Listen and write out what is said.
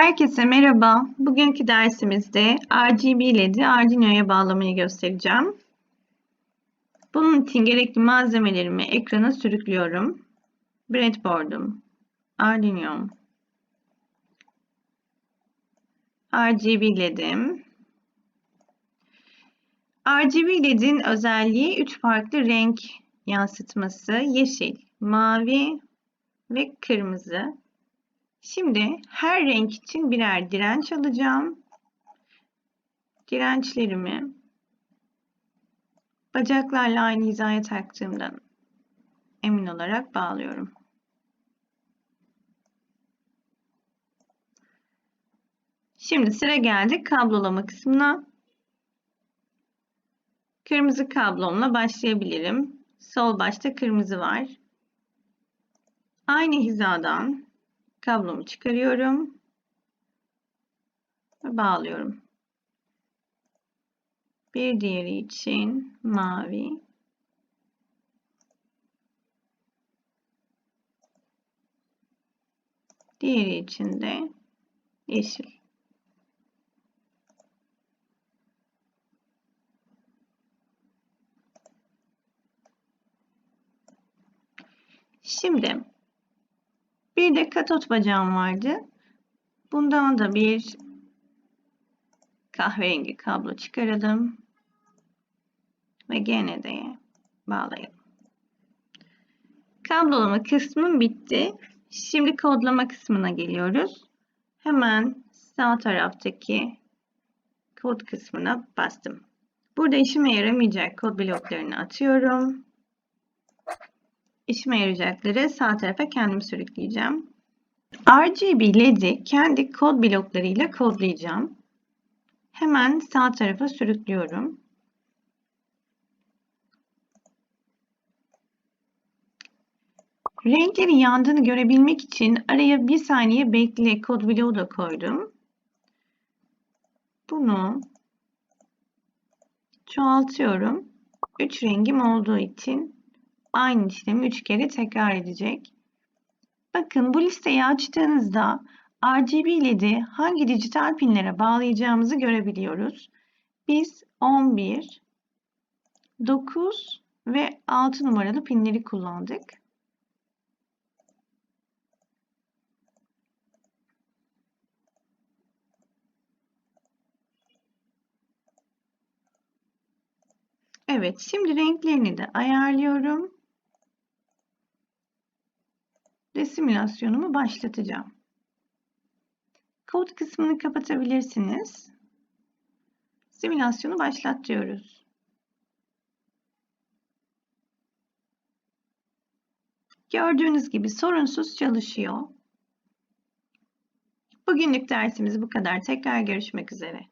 Herkese merhaba. Bugünkü dersimizde RGB LED'i Arduino'ya bağlamayı göstereceğim. Bunun için gerekli malzemelerimi ekrana sürüklüyorum. Breadboard'um, Arduino'm, RGB LED'im. RGB LED'in özelliği 3 farklı renk yansıtması. Yeşil, mavi ve kırmızı. Şimdi her renk için birer direnç alacağım. Dirençlerimi bacaklarla aynı hizaya taktığımdan emin olarak bağlıyorum. Şimdi sıra geldi kablolama kısmına. Kırmızı kablomla başlayabilirim. Sol başta kırmızı var. Aynı hizadan kablomu çıkarıyorum ve bağlıyorum. Bir diğeri için mavi. Diğeri için de yeşil. Şimdi bir de katot bacağım vardı. Bundan da bir kahverengi kablo çıkaralım. Ve GND'ye bağlayalım. Kablolama kısmım bitti. Şimdi kodlama kısmına geliyoruz. Hemen sağ taraftaki kod kısmına bastım. Burada işime yaramayacak kod bloklarını atıyorum işime yarayacakları sağ tarafa kendim sürükleyeceğim. RGB LED'i kendi kod bloklarıyla kodlayacağım. Hemen sağ tarafa sürüklüyorum. Renklerin yandığını görebilmek için araya bir saniye bekle kod bloğu da koydum. Bunu çoğaltıyorum. Üç rengim olduğu için aynı işlemi 3 kere tekrar edecek. Bakın bu listeyi açtığınızda RGB LED'i hangi dijital pinlere bağlayacağımızı görebiliyoruz. Biz 11, 9 ve 6 numaralı pinleri kullandık. Evet, şimdi renklerini de ayarlıyorum. Ve simülasyonumu başlatacağım. Kod kısmını kapatabilirsiniz. Simülasyonu başlat diyoruz. Gördüğünüz gibi sorunsuz çalışıyor. Bugünlük dersimiz bu kadar. Tekrar görüşmek üzere.